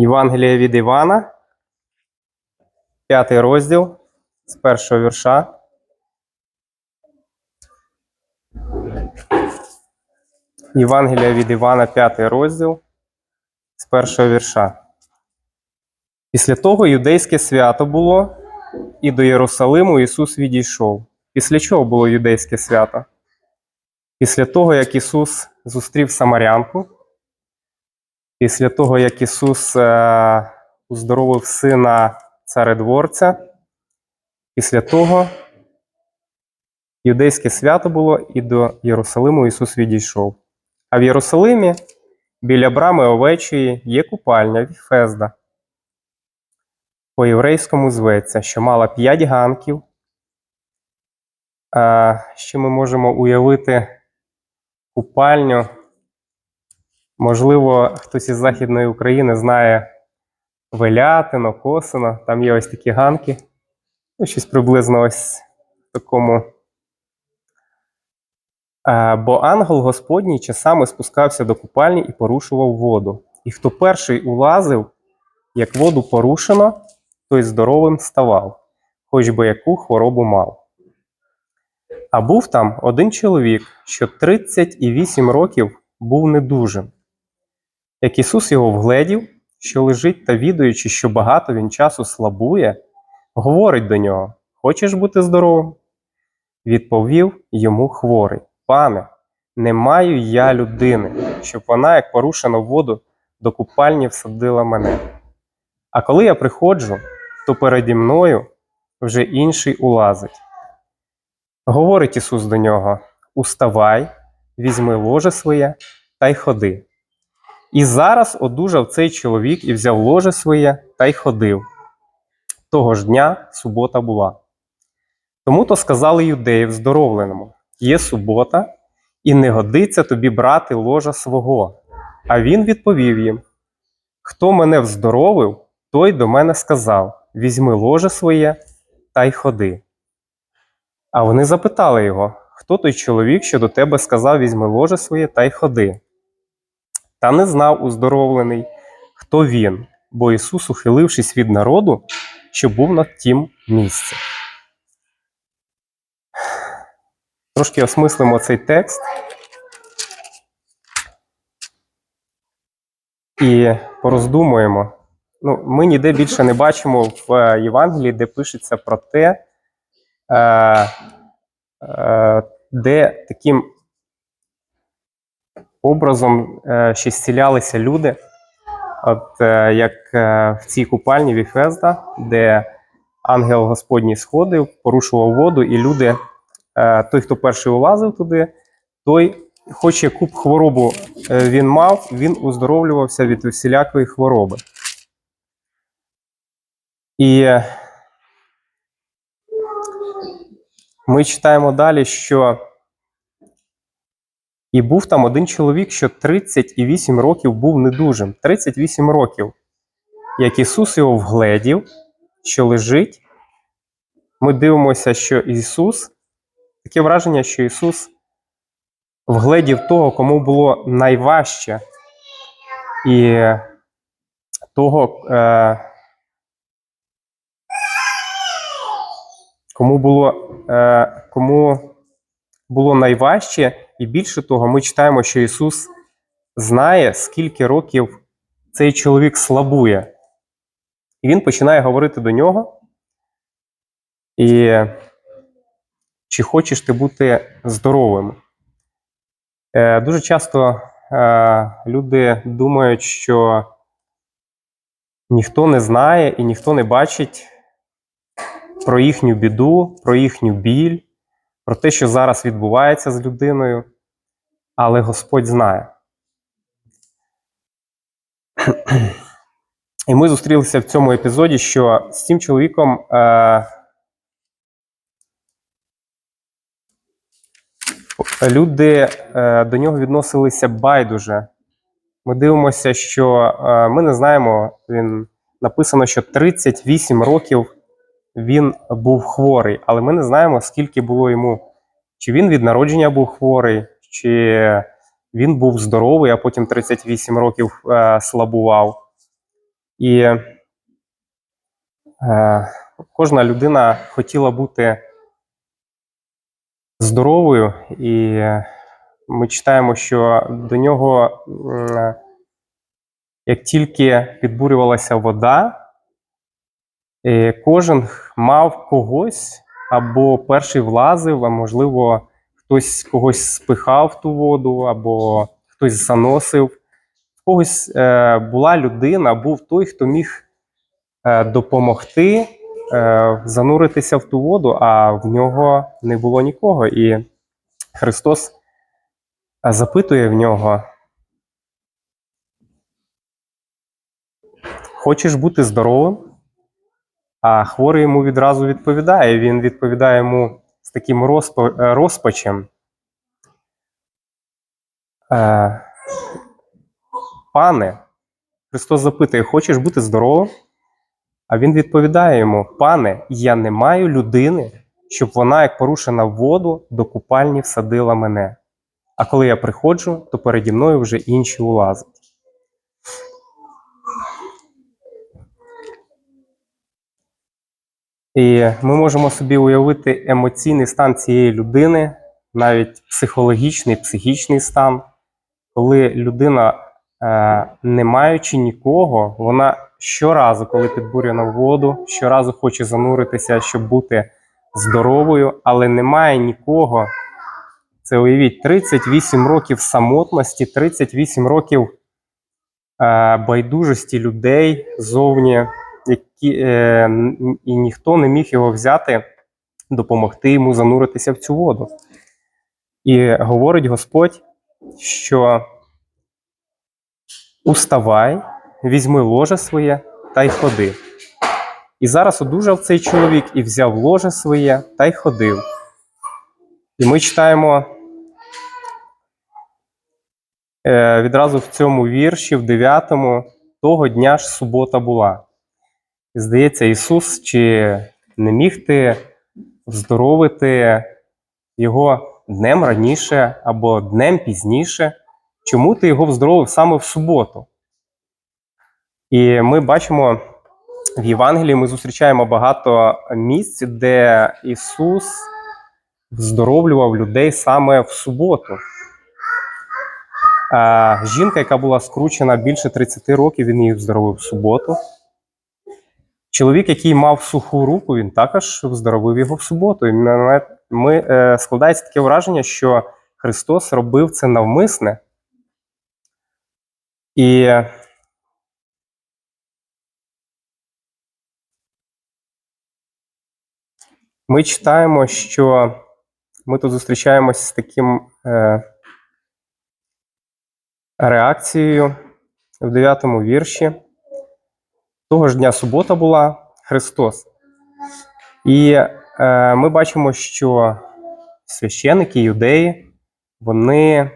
Євангелія від Івана, п'ятий розділ з першого вірша. Євангелія від Івана, п'ятий розділ з першого вірша. Після того юдейське свято було, і до Єрусалиму Ісус відійшов. Після чого було юдейське свято? Після того, як Ісус зустрів Самарянку, після того, як Ісус е, уздоровив сина царедворця, після того юдейське свято було і до Єрусалиму Ісус відійшов. А в Єрусалимі біля брами овечої є купальня Віфезда. По-єврейському зветься, що мала п'ять ганків. Ще ми можемо уявити купальню. Можливо, хтось із Західної України знає Велятино, Косино, там є ось такі ганки. Ну, щось приблизно ось в такому. Бо ангел Господній часами спускався до купальні і порушував воду. І хто перший улазив, як воду порушено, той здоровим ставав, хоч би яку хворобу мав. А був там один чоловік, що 38 років був недужим. Як Ісус його вгледів, що лежить та відаючи, що багато він часу слабує, говорить до нього: Хочеш бути здоровим? Відповів йому хворий: Пане, не маю я людини, щоб вона, як порушена в воду, до купальні всадила мене. А коли я приходжу, то переді мною вже інший улазить. Говорить Ісус до нього: Уставай, візьми ложе своє та й ходи. І зараз одужав цей чоловік і взяв ложе своє та й ходив. Того ж дня субота була. Тому то сказали юдеї вздоровленому: є субота, і не годиться тобі брати ложа свого. А він відповів їм: Хто мене вздоровив, той до мене сказав: Візьми ложе своє та й ходи. А вони запитали його, хто той чоловік, що до тебе сказав, візьми ложе своє та й ходи. Та не знав уздоровлений, хто він, бо Ісус, ухилившись від народу, що був на тім місці. Трошки осмислимо цей текст і пороздумуємо. Ну, ми ніде більше не бачимо в е, Євангелії, де пишеться про те, е, е, де таким образом е, ще зцілялися люди, от е, як е, в цій купальні Віфезда, де ангел Господній сходив, порушував воду, і люди, той, хто перший улазив туди, той, хоч яку б хворобу він мав, він уздоровлювався від всілякої хвороби. І ми читаємо далі, що і був там один чоловік, що 38 років був недужим. 38 років. Як Ісус його вгледів, що лежить, ми дивимося, що Ісус, таке враження, що Ісус вгледів того, кому було найважче, і того, е, кому було, е, кому було найважче, і більше того, ми читаємо, що Ісус знає, скільки років цей чоловік слабує. І Він починає говорити до нього. І чи хочеш ти бути здоровим? Е, дуже часто е, люди думають, що ніхто не знає і ніхто не бачить про їхню біду, про їхню біль, про те, що зараз відбувається з людиною, але Господь знає. І ми зустрілися в цьому епізоді, що з цим чоловіком е, люди е, до нього відносилися байдуже. Ми дивимося, що е, ми не знаємо, він написано, що 38 років він був хворий, але ми не знаємо, скільки було йому. Чи він від народження був хворий, чи він був здоровий, а потім 38 років е, слабував. І е, кожна людина хотіла бути здоровою, і ми читаємо, що до нього, м, як тільки підбурювалася вода, кожен мав когось або перший влазив, а можливо, хтось когось спихав в ту воду, або хтось заносив. В когось е, була людина, був той, хто міг е, допомогти е, зануритися в ту воду, а в нього не було нікого. І Христос е, запитує в нього: Хочеш бути здоровим? А хворий йому відразу відповідає. Він відповідає йому з таким е, розпачем. Е, Пане, Христос запитує, хочеш бути здоровим? А він відповідає йому: Пане, я не маю людини, щоб вона, як порушена в воду, до купальні всадила мене. А коли я приходжу, то переді мною вже інші улазять. І ми можемо собі уявити емоційний стан цієї людини, навіть психологічний, психічний стан, коли людина, е, не маючи нікого, вона щоразу, коли підбурює в воду, щоразу хоче зануритися, щоб бути здоровою, але немає нікого. Це уявіть 38 років самотності, 38 років е, байдужості людей зовні, і ніхто не міг його взяти, допомогти йому зануритися в цю воду. І говорить Господь, що уставай, візьми ложе своє та й ходи. І зараз одужав цей чоловік і взяв ложе своє та й ходив. І ми читаємо е, відразу в цьому вірші, в 9 того дня ж субота була. Здається, Ісус, чи не міг ти вздоровити його днем раніше або днем пізніше? Чому ти його вздоровив саме в суботу? І ми бачимо в Євангелії, ми зустрічаємо багато місць, де Ісус вздоровлював людей саме в суботу. А, жінка, яка була скручена більше 30 років, він її вздоровив в суботу. Чоловік, який мав суху руку, він також вздоровив його в суботу. І ми, е, складається таке враження, що Христос робив це навмисне. І ми читаємо, що ми тут зустрічаємось з таким е, реакцією в 9 вірші. Того ж дня субота була Христос. І е, ми бачимо, що священики, юдеї, вони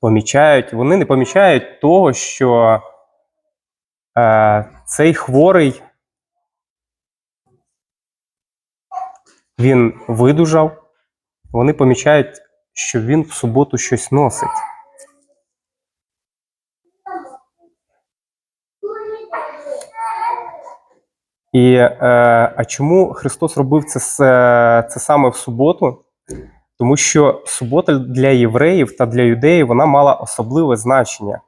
помічають, вони не помічають того, що е, цей хворий він видужав. Вони помічають, що він в суботу щось носить. І е, а чому Христос робив це, це саме в суботу? Тому що субота для євреїв та для юдеїв вона мала особливе значення.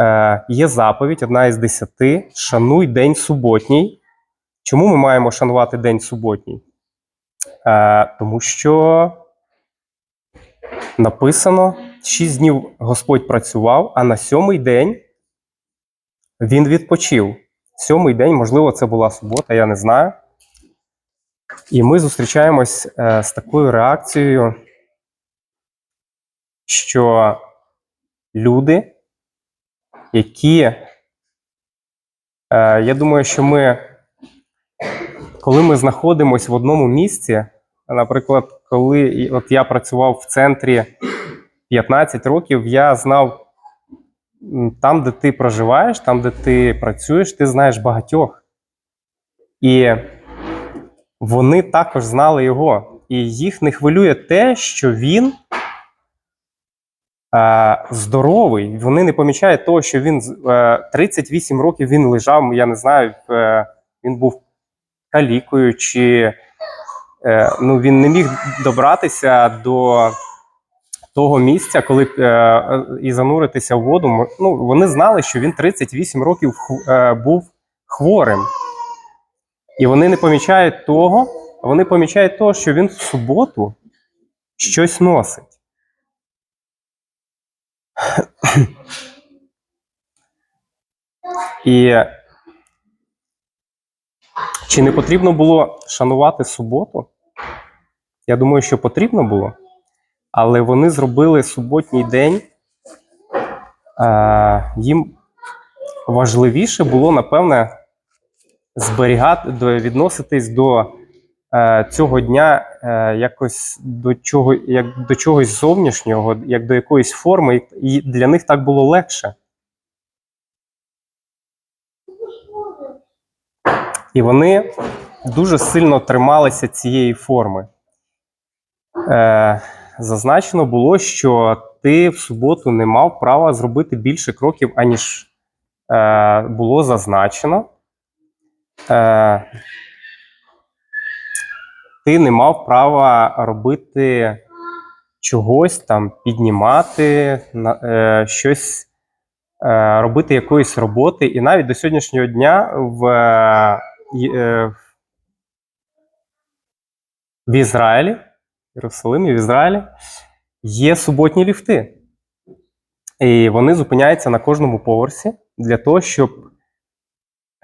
Е, є заповідь, одна із десяти: шануй день суботній. Чому ми маємо шанувати день суботній? Е, тому що написано: шість днів Господь працював, а на сьомий день він відпочив. Сьомий день, можливо, це була субота, я не знаю. І ми зустрічаємось е, з такою реакцією, що люди, які, е, я думаю, що ми, коли ми знаходимося в одному місці, наприклад, коли от я працював в центрі 15 років, я знав там, де ти проживаєш, там, де ти працюєш, ти знаєш багатьох. І вони також знали його. І їх не хвилює те, що він е, здоровий. Вони не помічають того, що він е, 38 років він лежав, я не знаю, е, він був калікою, чи е, ну, він не міг добратися до того місця, коли е, і зануритися в воду. Ну, вони знали, що він 38 років е, був хворим. І вони не помічають того, вони помічають того, що він в суботу щось носить. І чи не потрібно було шанувати суботу? Я думаю, що потрібно було. Але вони зробили суботній день. Е, їм важливіше було, напевне, зберігати, відноситись до е, цього дня е, якось до, чого, як до чогось зовнішнього, як до якоїсь форми, і для них так було легше. І вони дуже сильно трималися цієї форми. Зазначено було, що ти в суботу не мав права зробити більше кроків, аніж е, було зазначено. Е, ти не мав права робити чогось там, піднімати, е, щось, е, робити якоїсь роботи. І навіть до сьогоднішнього дня в, е, е, в Ізраїлі, Єрусалимі, в Ізраїлі є суботні ліфти. І вони зупиняються на кожному поверсі для того, щоб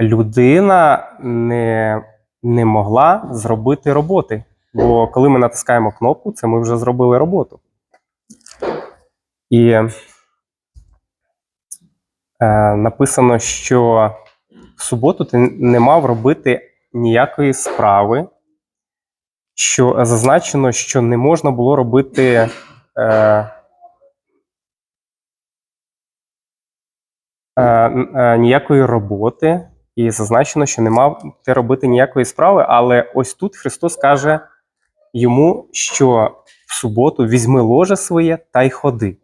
людина не, не могла зробити роботи. Бо коли ми натискаємо кнопку, це ми вже зробили роботу. І е, написано, що в суботу ти не мав робити ніякої справи, що зазначено, що не можна було робити. Е, е, е, ніякої роботи, і зазначено, що не мав ти робити ніякої справи. Але ось тут Христос каже йому, що в суботу візьми ложе своє та й ходи.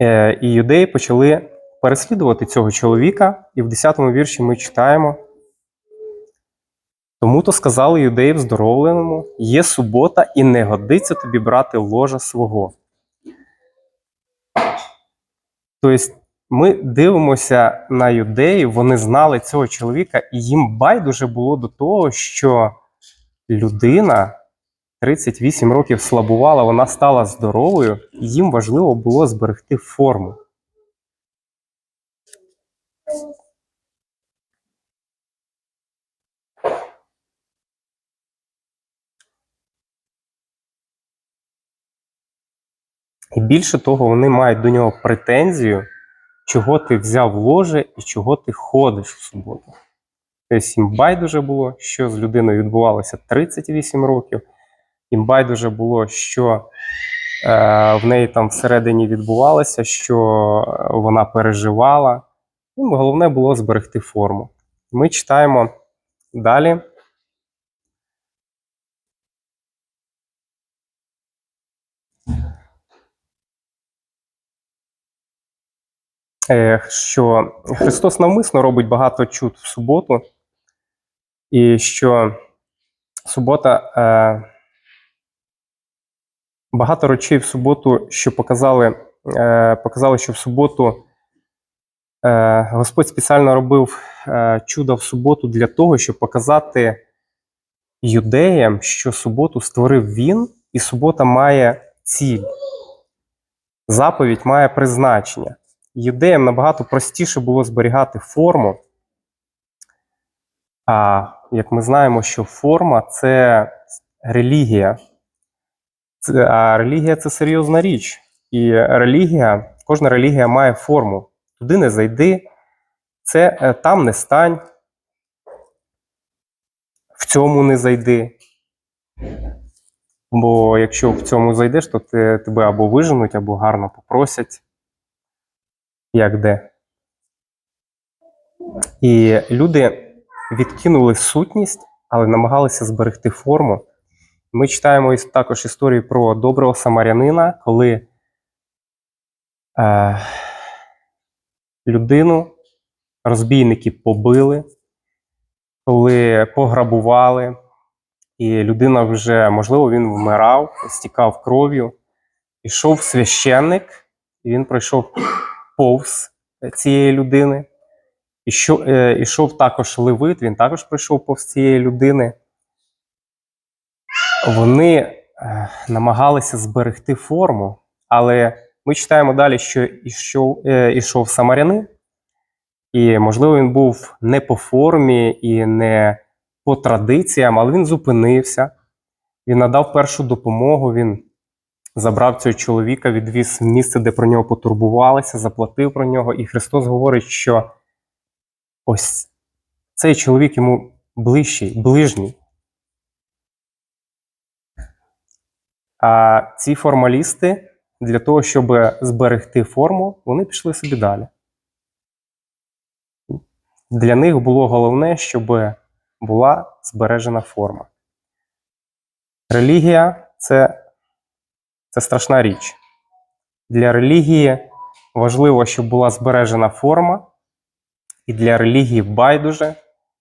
Е, і юдеї почали переслідувати цього чоловіка, і в 10-му вірші ми читаємо. Тому то сказали юдеї вздоровленому: є субота, і не годиться тобі брати ложа свого. Тобто ми дивимося на юдеїв, вони знали цього чоловіка, і їм байдуже було до того, що людина 38 років слабувала, вона стала здоровою, і їм важливо було зберегти форму. І більше того, вони мають до нього претензію, чого ти взяв ложе і чого ти ходиш в суботу. Тобто їм байдуже було, що з людиною відбувалося 38 років. Їм байдуже було, що е, в неї там всередині відбувалося, що е, вона переживала. Їм головне було зберегти форму. Ми читаємо далі. е, що Христос навмисно робить багато чуд в суботу, і що субота е, багато речей в суботу, що показали, е, показали, що в суботу е, Господь спеціально робив е, чудо в суботу для того, щоб показати юдеям, що суботу створив він, і субота має ціль. Заповідь має призначення. Юдеям набагато простіше було зберігати форму. А як ми знаємо, що форма це релігія. А релігія це серйозна річ. І релігія, кожна релігія має форму. Туди не зайди, це е, там не стань, в цьому не зайди. Бо якщо в цьому зайдеш, то ти, тебе або виженуть, або гарно попросять. Як де. І люди відкинули сутність, але намагалися зберегти форму. Ми читаємо також історію про доброго самарянина, коли е, людину розбійники побили, коли пограбували, і людина вже, можливо, він вмирав, стікав кров'ю. Ішов священник, і він пройшов повз цієї людини. Ішов, е, ішов також Левит, він також пройшов повз цієї людини. Вони е, намагалися зберегти форму, але ми читаємо далі, що ішов, е, ішов самарянин, і, можливо, він був не по формі і не по традиціям, але він зупинився, він надав першу допомогу, він забрав цього чоловіка, відвіз місце, де про нього потурбувалися, заплатив про нього. І Христос говорить, що ось цей чоловік йому ближчий, ближній. А ці формалісти для того, щоб зберегти форму, вони пішли собі далі. Для них було головне, щоб була збережена форма. Релігія це, це страшна річ. Для релігії важливо, щоб була збережена форма, і для релігії байдуже,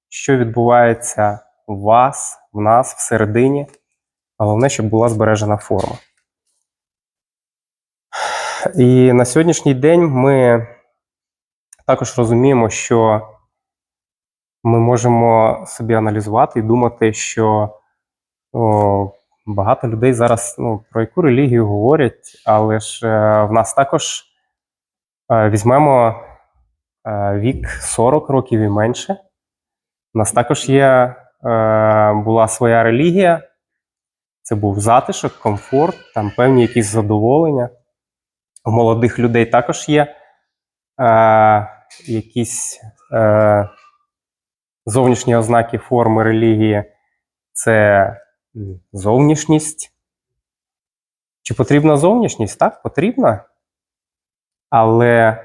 що відбувається в вас, в нас, всередині. Головне, щоб була збережена форма. І на сьогоднішній день ми також розуміємо, що ми можемо собі аналізувати і думати, що о, багато людей зараз ну, про яку релігію говорять, але ж е, в нас також е, візьмемо е, вік 40 років і менше. У нас також є, е, була своя релігія. Це був затишок, комфорт, там певні якісь задоволення. У молодих людей також є е, якісь е, зовнішні ознаки форми релігії. Це зовнішність. Чи потрібна зовнішність? Так, потрібна. Але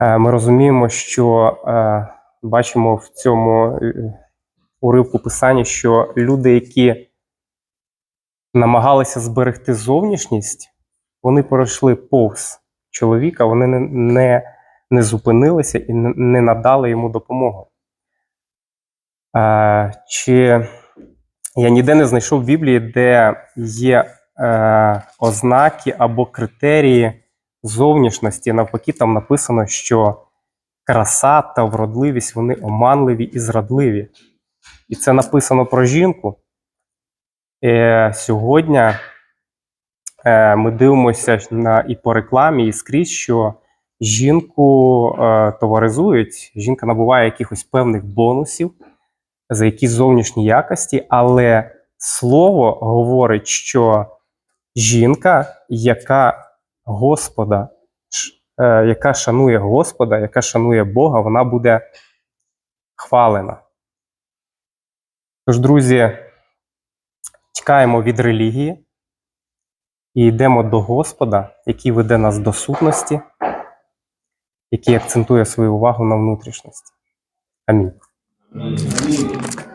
е, ми розуміємо, що е, бачимо в цьому е, уривку писання, що люди, які намагалися зберегти зовнішність, вони пройшли повз чоловіка, вони не, не, не зупинилися і не, надали йому допомогу. Чи я ніде не знайшов в Біблії, де є е, ознаки або критерії зовнішності. Навпаки, там написано, що краса та вродливість вони оманливі і зрадливі. І це написано про жінку. Е, сьогодні е, ми дивимося на, і по рекламі, і скрізь, що жінку е, товаризують, жінка набуває якихось певних бонусів за якісь зовнішні якості, але слово говорить, що жінка, яка Господа, е, яка шанує Господа, яка шанує Бога, вона буде хвалена. Тож, друзі, тікаємо від релігії і йдемо до Господа, який веде нас до сутності, який акцентує свою увагу на внутрішності. Амінь. Амінь.